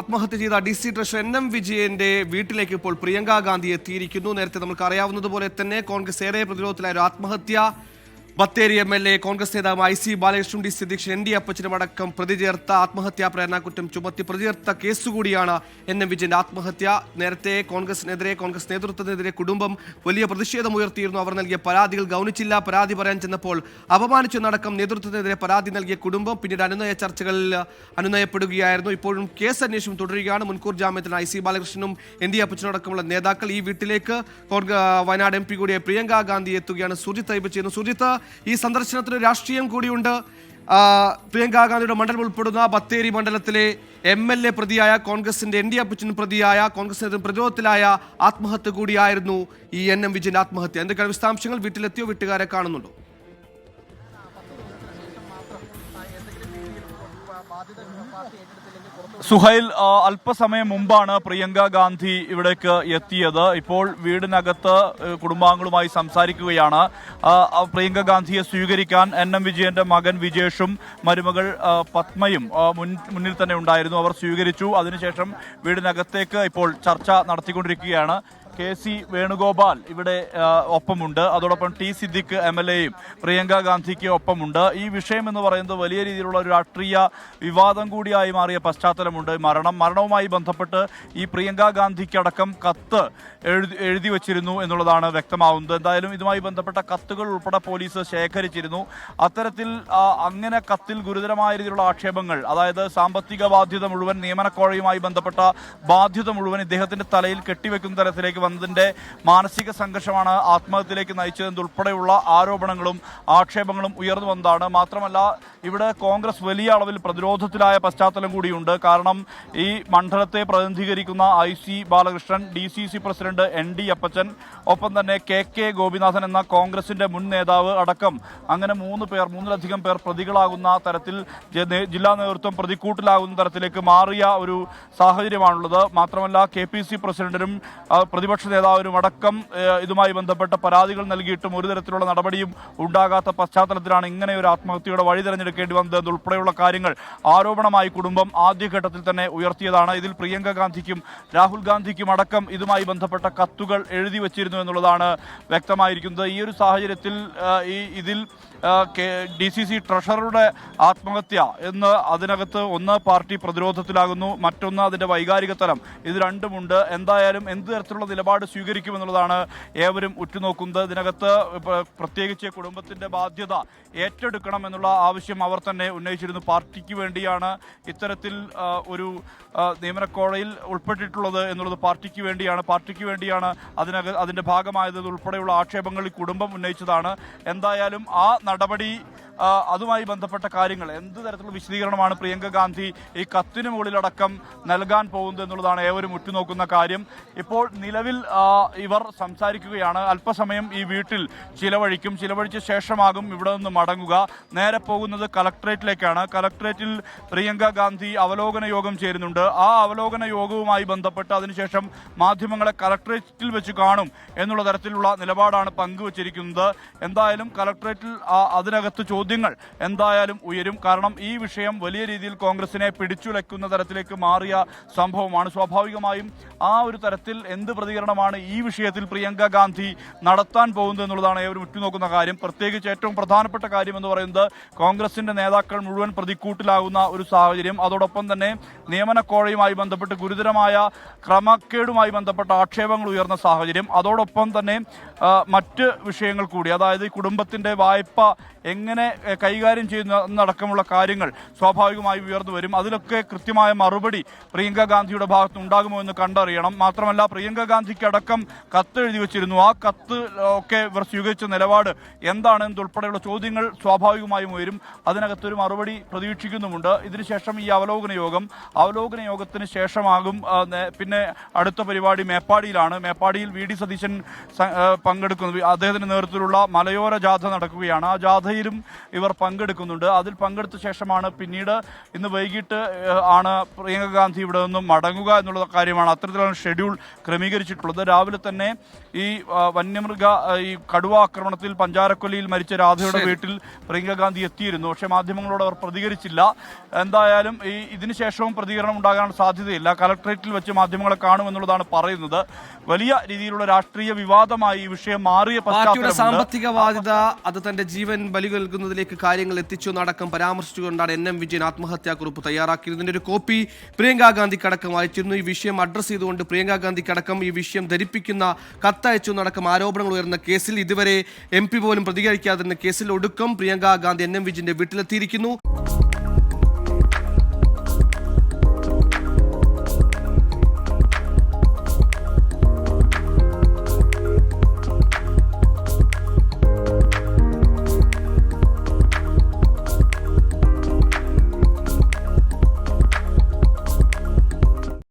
ആത്മഹത്യ ചെയ്ത D C treasurer N M വിജയന്റെ വീട്ടിലേക്ക് ഇപ്പോൾ പ്രിയങ്ക ഗാന്ധി എത്തിയിരിക്കുന്നു. നേരത്തെ നമുക്ക് അറിയാവുന്നതുപോലെ തന്നെ കോൺഗ്രസ് ഏറെ പ്രതിരോധത്തിലായ ഒരു ആത്മഹത്യ Bathery M L A Congress നേതാവ് I C Balakrishnan D C അധ്യക്ഷൻ എൻ ഡി അപ്പച്ചനും അടക്കം പ്രതി ചേർത്ത ആത്മഹത്യാ പ്രേരണാകുറ്റം ചുമത്തി പ്രതി ചേർത്ത കേസുകൂടിയാണ് എൻ എം വിജയന്റെ ആത്മഹത്യ. നേരത്തെ കോൺഗ്രസിനെതിരെ കോൺഗ്രസ് നേതൃത്വത്തിനെതിരെ കുടുംബം വലിയ പ്രതിഷേധം ഉയർത്തിയിരുന്നു. അവർ നൽകിയ പരാതികൾ ഗൗനിച്ചില്ല. പരാതി പറയാൻ ചെന്നപ്പോൾ അപമാനിച്ചെന്നടക്കം നേതൃത്വത്തിനെതിരെ പരാതി നൽകിയ കുടുംബം പിന്നീട് അനുനയ ചർച്ചകളിൽ അനുനയപ്പെടുകയായിരുന്നു. ഇപ്പോഴും കേസ് അന്വേഷണം തുടരുകയാണ്. മുൻകൂർ ജാമ്യത്തിന് ഐ സി ബാലകൃഷ്ണനും എൻ ഡി അപ്പച്ചനടക്കമുള്ള നേതാക്കൾ ഈ വീട്ടിലേക്ക്. വയനാട് എം പി കൂടിയ പ്രിയങ്ക ഗാന്ധി എത്തുകയാണ്. സുജിത്ത് അയ്യപ്പ ചെയ്യുന്നു സുജിത്ത് ഈ സന്ദർശനത്തിന് രാഷ്ട്രീയം കൂടിയുണ്ട്. പ്രിയങ്കാ ഗാന്ധിയുടെ മണ്ഡലം ഉൾപ്പെടുന്ന ബത്തേരി മണ്ഡലത്തിലെ എം എൽ എ പ്രതിയായ കോൺഗ്രസിന്റെ എൻ ഡി അപ്പച്ചൻ പ്രതിയായ കോൺഗ്രസിന്റെ പ്രതിരോധത്തിലായ ആത്മഹത്യ കൂടിയായിരുന്നു ഈ എൻ എം വിജയന്റെ ആത്മഹത്യ. എന്തൊക്കെയാണ് വിശദാംശങ്ങൾ? വീട്ടിലെത്തിയോ? വീട്ടുകാരെ കാണുന്നുണ്ടോ? സുഹൈൽ അല്പസമയം മുമ്പാണ് പ്രിയങ്ക ഗാന്ധി ഇവിടേക്ക് എത്തിയത്. ഇപ്പോൾ വീടിനകത്ത് കുടുംബാംഗങ്ങളുമായി സംസാരിക്കുകയാണ്. പ്രിയങ്ക ഗാന്ധിയെ സ്വീകരിക്കാൻ എൻ എം വിജയന്റെ മകൻ വിജേഷും മരുമകൾ പത്മയും മുന്നിൽ തന്നെ ഉണ്ടായിരുന്നു. അവർ സ്വീകരിച്ചു. അതിനുശേഷം വീടിനകത്തേക്ക് ഇപ്പോൾ ചർച്ച നടത്തിക്കൊണ്ടിരിക്കുകയാണ്. കെ സി വേണുഗോപാൽ ഇവിടെ ഒപ്പമുണ്ട്. അതോടൊപ്പം ടി സിദ്ദിഖ് എം എൽ എയും പ്രിയങ്ക ഗാന്ധിക്ക് ഒപ്പമുണ്ട്. ഈ വിഷയം എന്ന് പറയുന്നത് വലിയ രീതിയിലുള്ള ഒരു രാഷ്ട്രീയ വിവാദം കൂടിയായി മാറിയ പശ്ചാത്തലമുണ്ട്. മരണം മരണവുമായി ബന്ധപ്പെട്ട് ഈ പ്രിയങ്ക ഗാന്ധിക്കടക്കം കത്ത് എഴുതി എഴുതി വച്ചിരുന്നു എന്നുള്ളതാണ് വ്യക്തമാവുന്നത്. എന്തായാലും ഇതുമായി ബന്ധപ്പെട്ട കത്തുകൾ ഉൾപ്പെടെ പോലീസ് ശേഖരിച്ചിരുന്നു. അത്തരത്തിൽ അങ്ങനെ കത്തിൽ ഗുരുതരമായ രീതിയിലുള്ള ആക്ഷേപങ്ങൾ അതായത് സാമ്പത്തിക ബാധ്യത മുഴുവൻ നിയമനക്കോഴയുമായി ബന്ധപ്പെട്ട ബാധ്യത മുഴുവൻ ഇദ്ദേഹത്തിന്റെ തലയിൽ കെട്ടിവെക്കുന്ന തരത്തിലേക്ക് വന്നതിന്റെ മാനസിക സംഘർഷമാണ് ആത്മഹത്യയിലേക്ക് നയിച്ചതെന്നുൾപ്പെടെയുള്ള ആരോപണങ്ങളും ആക്ഷേപങ്ങളും ഉയർന്നു വന്നതാണ്. മാത്രമല്ല ഇവിടെ കോൺഗ്രസ് വലിയ അളവിൽ പ്രതിരോധത്തിലായ പശ്ചാത്തലം കൂടിയുണ്ട്. കാരണം ഈ മണ്ഡലത്തെ പ്രതിനിധീകരിക്കുന്ന I C Balakrishnan D C C president N D Appachan ഒപ്പം തന്നെ കെ കെ ഗോപിനാഥൻ എന്ന കോൺഗ്രസിന്റെ മുൻ നേതാവ് അടക്കം അങ്ങനെ മൂന്ന് പേർ മൂന്നിലധികം പേർ പ്രതികളാകുന്ന തരത്തിൽ ജില്ലാ നേതൃത്വം പ്രതിക്കൂട്ടിലാകുന്ന തരത്തിലേക്ക് മാറിയ ഒരു സാഹചര്യമാണുള്ളത്. മാത്രമല്ല കെ പി സി പ്രസിഡന്റിനും ആ, പ്രതിപക്ഷ നേതാവിനും അടക്കം ഇതുമായി ബന്ധപ്പെട്ട പരാതികൾ നൽകിയിട്ടും ഒരു തരത്തിലുള്ള നടപടിയും ഉണ്ടാകാത്ത പശ്ചാത്തലത്തിലാണ് ഇങ്ങനെ ഒരു ആത്മഹത്യയുടെ വഴി തിരഞ്ഞെടുക്കേണ്ടി വന്നത് എന്നുൾപ്പെടെയുള്ള കാര്യങ്ങൾ ആരോപണമായി കുടുംബം ആദ്യഘട്ടത്തിൽ തന്നെ ഉയർത്തിയതാണ്. ഇതിൽ പ്രിയങ്ക ഗാന്ധിക്കും രാഹുൽ ഗാന്ധിക്കും അടക്കം ഇതുമായി ബന്ധപ്പെട്ട കത്തുകൾ എഴുതി വച്ചിരുന്നു എന്നുള്ളതാണ് വ്യക്തമായിരിക്കുന്നത്. ഈ ഒരു സാഹചര്യത്തിൽ ഈ ഇതിൽ ഡി സി സി ട്രഷററുടെ ആത്മഹത്യ എന്ന് അതിനകത്ത് ഒന്ന് പാർട്ടി പ്രതിരോധത്തിലാകുന്നു മറ്റൊന്ന് അതിന്റെ വൈകാരിക തലം. ഇത് രണ്ടുമുണ്ട്. എന്തായാലും എന്ത് തരത്തിലുള്ള നിലപാട് സ്വീകരിക്കുമെന്നുള്ളതാണ് ഏവരും ഉറ്റുനോക്കുന്നത്. ഇതിനകത്ത് പ്രത്യേകിച്ച് കുടുംബത്തിന്റെ ബാധ്യത ഏറ്റെടുക്കണം എന്നുള്ള ആവശ്യം അവർ തന്നെ ഉന്നയിച്ചിരുന്നു. പാർട്ടിക്ക് വേണ്ടിയാണ് ഇത്തരത്തിൽ ഒരു ആ, നിയമനക്കോഴയിൽ ഉൾപ്പെട്ടിട്ടുള്ളത് എന്നുള്ളത് പാർട്ടിക്ക് വേണ്ടിയാണ്. പാർട്ടിക്ക് വേണ്ടിയാണ് അതിനക അതിന്റെ ഭാഗമായത്. ഉൾപ്പെടെയുള്ള ആക്ഷേപങ്ങൾ കുടുംബം ഉന്നയിച്ചതാണ്. എന്തായാലും ആ നടപടി അതുമായി ബന്ധപ്പെട്ട കാര്യങ്ങൾ. എന്ത് തരത്തിലുള്ള വിശദീകരണമാണ് പ്രിയങ്ക ഗാന്ധി ഈ കത്തിന് മുകളിലടക്കം നൽകാൻ പോകുന്നത് എന്നുള്ളതാണ് ഏവരും ഉറ്റുനോക്കുന്ന കാര്യം. ഇപ്പോൾ നിലവിൽ ഇവർ സംസാരിക്കുകയാണ്. അല്പസമയം ഈ വീട്ടിൽ ചിലവഴിക്കും. ചിലവഴിച്ച ശേഷമാകും ഇവിടെ നിന്ന് മടങ്ങുക. നേരെ പോകുന്നത് കലക്ട്രേറ്റിലേക്കാണ്. കലക്ട്രേറ്റിൽ പ്രിയങ്ക ഗാന്ധി അവലോകന യോഗം ചേരുന്നുണ്ട്. ആ അവലോകന യോഗവുമായി ബന്ധപ്പെട്ട് അതിനുശേഷം മാധ്യമങ്ങളെ കലക്ട്രേറ്റിൽ വെച്ച് കാണും എന്നുള്ള തരത്തിലുള്ള നിലപാടാണ് പങ്കുവച്ചിരിക്കുന്നത്. എന്തായാലും കലക്ട്രേറ്റിൽ അതിനകത്ത് അതിനകത്ത് ചോദ്യങ്ങൾ എന്തായാലും ഉയരും. കാരണം ഈ വിഷയം വലിയ രീതിയിൽ കോൺഗ്രസിനെ പിടിച്ചുലയ്ക്കുന്ന തരത്തിലേക്ക് മാറിയ സംഭവമാണ്. സ്വാഭാവികമായും ആ ഒരു തരത്തിൽ എന്ത് പ്രതികരണമാണ് ഈ വിഷയത്തിൽ പ്രിയങ്ക ഗാന്ധി നടത്താൻ പോകുന്നത് എന്നുള്ളതാണ് ഏവരും ഉറ്റുനോക്കുന്ന കാര്യം. പ്രത്യേകിച്ച് ഏറ്റവും പ്രധാനപ്പെട്ട കാര്യം എന്ന് പറയുന്നത് കോൺഗ്രസിന്റെ നേതാക്കൾ മുഴുവൻ പ്രതിക്കൂട്ടിലാകുന്ന ഒരു സാഹചര്യം. അതോടൊപ്പം തന്നെ നിയമനക്കോഴയുമായി ബന്ധപ്പെട്ട് ഗുരുതരമായ ക്രമക്കേടുമായി ബന്ധപ്പെട്ട ആക്ഷേപങ്ങൾ ഉയർന്ന സാഹചര്യം. അതോടൊപ്പം തന്നെ മറ്റ് വിഷയങ്ങൾ കൂടി. അതായത് കുടുംബത്തിന്റെ വായ്പ എങ്ങനെ കൈകാര്യം ചെയ്യുന്ന എന്നടക്കമുള്ള കാര്യങ്ങൾ സ്വാഭാവികമായി ഉയർന്നു വരും. അതിലൊക്കെ കൃത്യമായ മറുപടി പ്രിയങ്ക ഗാന്ധിയുടെ ഭാഗത്ത് ഉണ്ടാകുമോ എന്ന് കണ്ടറിയണം. മാത്രമല്ല പ്രിയങ്ക ഗാന്ധിക്കടക്കം കത്ത് എഴുതി വെച്ചിരുന്നു. ആ കത്ത് ഒക്കെ ഇവർ സ്വീകരിച്ച നിലപാട് എന്താണ് എന്നുൾപ്പെടെയുള്ള ചോദ്യങ്ങൾ സ്വാഭാവികമായും ഉയരും. അതിനകത്തൊരു മറുപടി പ്രതീക്ഷിക്കുന്നുമുണ്ട്. ഇതിനുശേഷം ഈ അവലോകന യോഗം അവലോകന യോഗത്തിന് ശേഷമാകും പിന്നെ അടുത്ത പരിപാടി മേപ്പാടിയിലാണ്. മേപ്പാടിയിൽ വി ഡി സതീശൻ പങ്കെടുക്കുന്നത് അദ്ദേഹത്തിന്റെ നേതൃത്വത്തിലുള്ള മലയോര ജാഥ നടക്കുകയാണ്. ആ ജാഥയിൽ ജാഥയിലും ഇവർ പങ്കെടുക്കുന്നുണ്ട്. അതിൽ പങ്കെടുത്ത ശേഷമാണ് പിന്നീട് ഇന്ന് വൈകിട്ട് ആണ് പ്രിയങ്ക ഗാന്ധി ഇവിടെ നിന്നും മടങ്ങുക എന്നുള്ള കാര്യമാണ് അത്തരത്തിലാണ് ഷെഡ്യൂൾ ക്രമീകരിച്ചിട്ടുള്ളത്. രാവിലെ തന്നെ ഈ വന്യമൃഗ ഈ കടുവ ആക്രമണത്തിൽ പഞ്ചാരക്കൊല്ലിയിൽ മരിച്ച രാധയുടെ വീട്ടിൽ പ്രിയങ്ക ഗാന്ധി എത്തിയിരുന്നു. പക്ഷേ മാധ്യമങ്ങളോട് അവർ പ്രതികരിച്ചില്ല. എന്തായാലും ഈ ഇതിനുശേഷവും പ്രതികരണം ഉണ്ടാകാൻ സാധ്യതയില്ല. കലക്ട്രേറ്റിൽ വെച്ച് മാധ്യമങ്ങളെ കാണുമെന്നുള്ളതാണ് പറയുന്നത്. വലിയ രീതിയിലുള്ള രാഷ്ട്രീയ വിവാദമായി ഈ വിഷയം മാറിയ സാമ്പത്തിക ബാധ്യത അത് തന്റെ ജീവൻ ബലി നൽകുന്നതിലേക്ക് കാര്യങ്ങൾ എത്തിച്ചു എന്നടക്കം പരാമർശിച്ചുകൊണ്ടാണ് എൻ എം വിജയൻ ആത്മഹത്യാക്കുറിപ്പ് തയ്യാറാക്കിയത് ഇതിന്റെ ഒരു കോപ്പി പ്രിയങ്കാ ഗാന്ധിക്ക് അടക്കം അയച്ചിരുന്നു ഈ വിഷയം അഡ്രസ്സ് ചെയ്തുകൊണ്ട് പ്രിയങ്കാ ഗാന്ധിക്ക് അടക്കം ഈ വിഷയം ധരിപ്പിക്കുന്ന കത്തയച്ചു എന്നടക്കം ആരോപണങ്ങൾ ഉയർന്ന കേസിൽ ഇതുവരെ എം പോലും പ്രതികരിക്കാതിരുന്ന കേസിൽ ഒടുക്കം പ്രിയങ്കാ ഗാന്ധി എൻ എം വിജയന്റെ വീട്ടിലെത്തിയിരിക്കുന്നു.